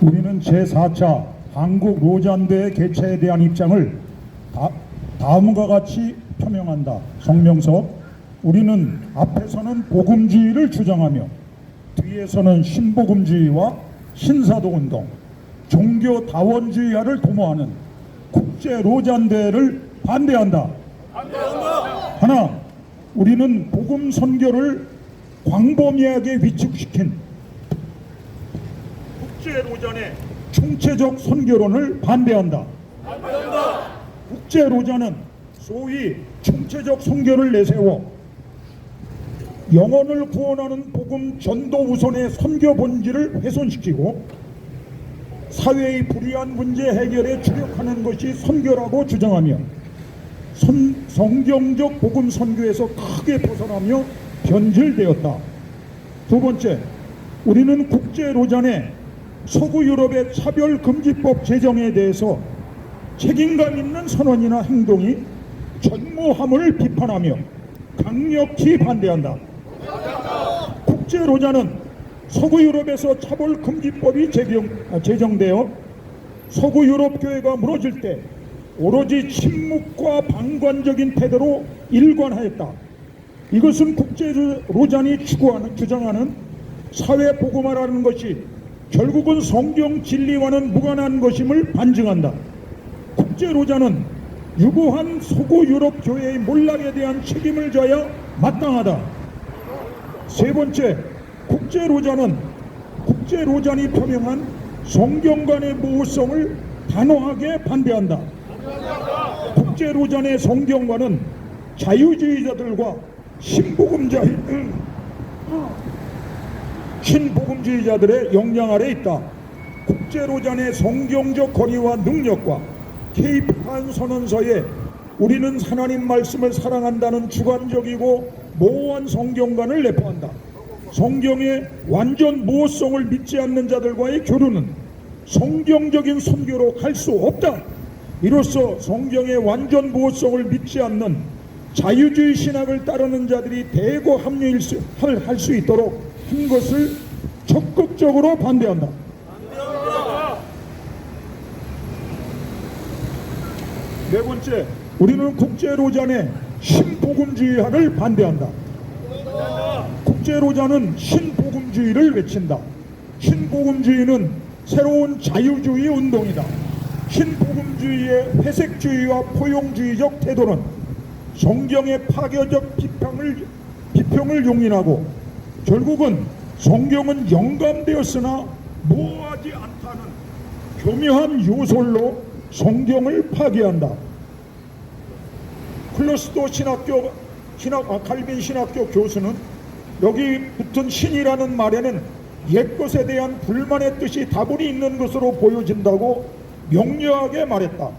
우리는 제4차 한국 로잔대 개최에 대한 입장을 다, 다음과 같이 표명한다. 성명서 우리는 앞에서는 복음주의를 주장하며 뒤에서는 신복음주의와 신사도 운동, 종교 다원주의화를 도모하는 국제 로잔대를 반대한다. 하나, 우리는 복음 선교를 광범위하게 위축시킨 국제 로잔의 총체적 선교론을 반대한다. 국제 로잔은 소위 총체적 선교를 내세워 영혼을 구원하는 복음 전도 우선의 선교 본질을 훼손시키고 사회의 불이한 문제 해결에 주력하는 것이 선교라고 주장하며 선- 성경적 복음 선교에서 크게 벗어나며 변질되었다. 두 번째, 우리는 국제 로잔에 서구 유럽의 차별금지법 제정에 대해서 책임감 있는 선언이나 행동이 전무함을 비판하며 강력히 반대한다. 국제 로자는 서구 유럽에서 차별금지법이 제정, 아, 제정되어 서구 유럽 교회가 무너질 때 오로지 침묵과 방관적인 태도로 일관하였다. 이것은 국제 로잔이 추구하는 주장하는 사회 복음화라는 것이 결국은 성경 진리와는 무관한 것임을 반증한다. 국제 로자는 유구한 서구 유럽 교회의 몰락에 대한 책임을 져야 마땅하다. 세 번째, 국제 로자는 국제 로잔이 표명한 성경관의 모호성을 단호하게 반대한다. 국제 로잔의 성경관은 자유주의자들과 신복음자 신복음주의자들의 영향 아래 있다. 국제로잔의 성경적 거리와 능력과 케이프한 선언서에 우리는 하나님 말씀을 사랑한다는 주관적이고 모호한 성경관을 내포한다. 성경의 완전 모호성을 믿지 않는 자들과의 교류는 성경적인 선교로 갈 수 없다. 이로써 성경의 완전 모호성을 믿지 않는 자유주의 신학을 따르는 자들이 대거 합류할 수 있도록 한 것을 적극적으로 반대한다. 네 번째, 우리는 국제로잔의 신복음주의학을 반대한다. 국제로자는 신복음주의를 외친다. 신복음주의는 새로운 자유주의 운동이다. 신복음주의의 회색주의와 포용주의적 태도는 성경의 파괴적 비평을, 비평을 용인하고 결국은 성경은 영감되었으나 모호하지 않다는 교묘한 요솔로 성경을 파괴한다. 클로스도 신학교 신학 아, 칼빈 신학교 교수는 여기 붙은 신이라는 말에는 옛것에 대한 불만의 뜻이 다분히 있는 것으로 보여진다고 명료하게 말했다.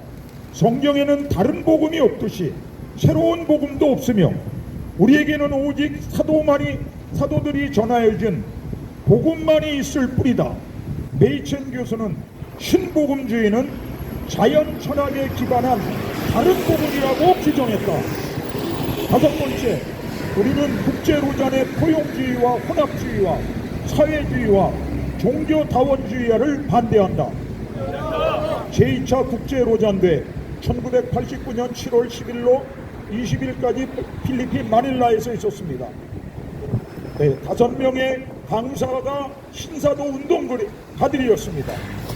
성경에는 다른 복음이 없듯이 새로운 복음도 없으며 우리에게는 오직 사도만이 사도들이 전하여 준 복음만이 있을 뿐이다. 메이첸 교수는 신복음주의는 자연 철학에 기반한 다른 복음이라고 규정했다. 다섯 번째, 우리는 국제로잔의 포용주의와 혼합주의와 사회주의와 종교다원주의를 반대한다. 제2차 국제로잔대 1989년 7월 10일로 20일까지 필리핀 마닐라에서 있었습니다. 네, 다섯 명의 강사가 신사도 운동가들이었습니다.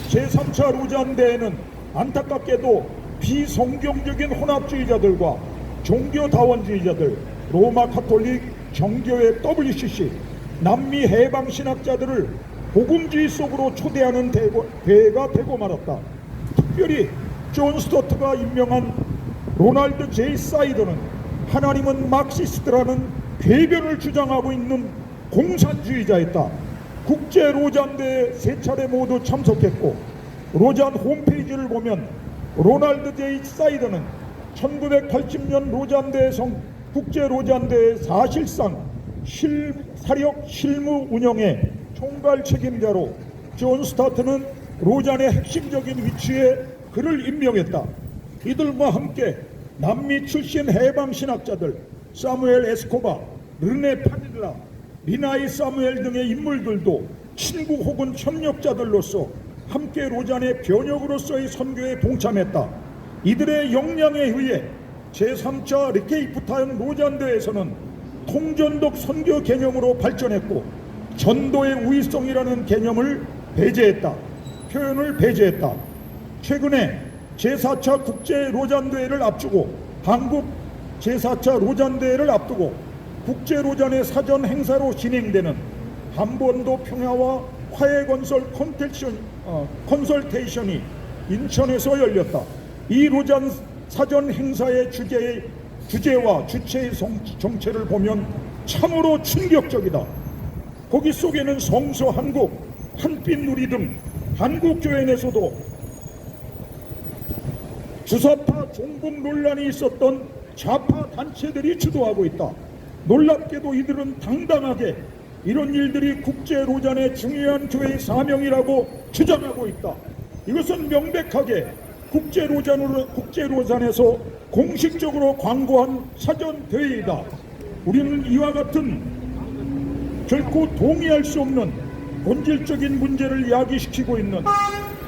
제3차 로잔대에는 안타깝게도 비성경적인 혼합주의자들과 종교다원주의자들, 로마 카톨릭, 정교회 WCC, 남미 해방 신학자들을 복음주의 속으로 초대하는 대회가 되고 말았다. 특별히 존 스토트가 임명한 로날드 제이 사이더는 하나님은 막시스트라는 궤변을 주장하고 있는 공산주의자였다. 국제 로잔대에 세 차례 모두 참석했고 로잔 홈페이지를 보면 로날드 제이 사이더는 1980년 로잔대 성 국제 로잔대의 사실상 실, 사력 실무 운영의 총괄 책임자로 존 스타트는 로잔의 핵심적인 위치에 그를 임명했다. 이들과 함께 남미 출신 해방 신학자들 사무엘 에스코바, 르네 파닐라, 리나이 사무엘 등의 인물들도 친구 혹은 협력자들로서 함께 로잔의 변혁으로서의 선교에 동참했다. 이들의 역량에 의해 제3차 리케이프타임 로잔대에서는 통전독 선교 개념으로 발전했고 전도의 우위성이라는 개념을 배제했다. 표현을 배제했다. 최근에 제4차 국제 로잔대회를 앞두고 한국 제4차 로잔대회를 앞두고 국제 로잔의 사전 행사로 진행되는 한반도 평화와 화해 건설 컨텐션, 어, 컨설테이션이 인천에서 열렸다. 이 로잔 사전 행사의 주제의 주제와 주체의 성- 정체를 보면 참으로 충격적이다. 거기 속에는 성서 한국, 한빛 누리 등 한국 교회에서도 주사파 종북 논란이 있었던 좌파 단체들이 주도하고 있다. 놀랍게도 이들은 당당하게 이런 일들이 국제 로잔의 중요한 교회의 사명이라고 주장하고 있다. 이것은 명백하게 국제 로잔으로 국제 로잔에서 공식적으로 광고한 사전 대회이다. 우리는 이와 같은 결코 동의할 수 없는 본질적인 문제를 야기시키고 있는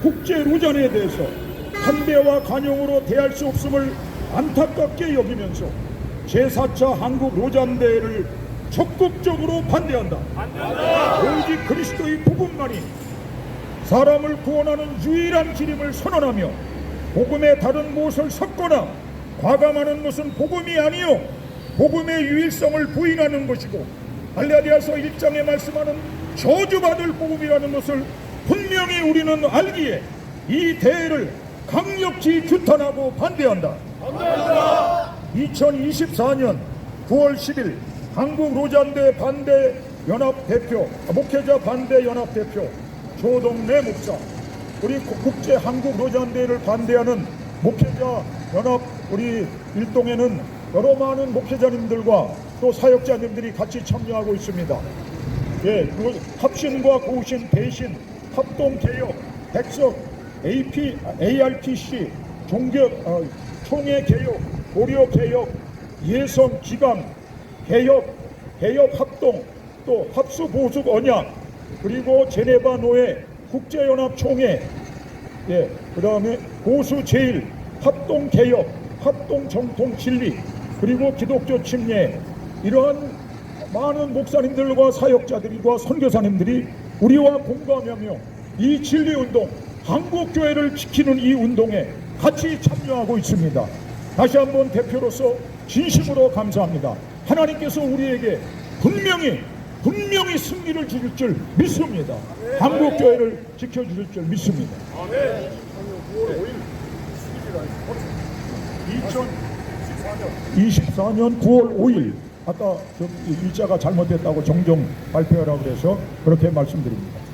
국제 로잔에 대해서 한대와 간용으로 대할 수 없음을 안타깝게 여기면서 제4차 한국 로잔 대회를 적극적으로 반대한다. 오직 그리스도의 복음만이 사람을 구원하는 유일한 길임을 선언하며 복음에 다른 무엇을 섞거나 과감하는 것은 복음이 아니요 복음의 유일성을 부인하는 것이고 갈라디아서 1장에 말씀하는 저주받을 복음이라는 것을 분명히 우리는 알기에 이 대회를 강력히 규탄하고 반대한다. 2024년 9월 10일 한국 로잔대 반대 연합 대표 아, 목회자 반대 연합 대표 조동래 목사 우리 국- 국제 한국 로잔대를 반대하는 목회자 연합 우리 일동에는 여러 많은 목회자님들과 또 사역자님들이 같이 참여하고 있습니다. 예, 그 합신과 고신, 대신, 합동 개혁, 백석, AP, ARPC, 종교, 어, 총회 개혁, 고려 개혁, 예성 기강, 개혁, 개혁 합동, 또 합수 보숙 언약, 그리고 제네바 노예, 국제연합 총회, 예, 그 다음에 보수 제일, 합동 개혁, 합동 정통 진리, 그리고 기독교 침례, 이러한 많은 목사님들과 사역자들과 선교사님들이 우리와 공감하며 이 진리 운동, 한국 교회를 지키는 이 운동에 같이 참여하고 있습니다. 다시 한번 대표로서 진심으로 감사합니다. 하나님께서 우리에게 분명히 분명히 승리를 주실 줄 믿습니다. 한국 교회를 지켜 주실 줄 믿습니다. 2024년 9월 5일 아까 저 일자가 잘못됐다고 정정 발표하라고 그래서 그렇게 말씀드립니다.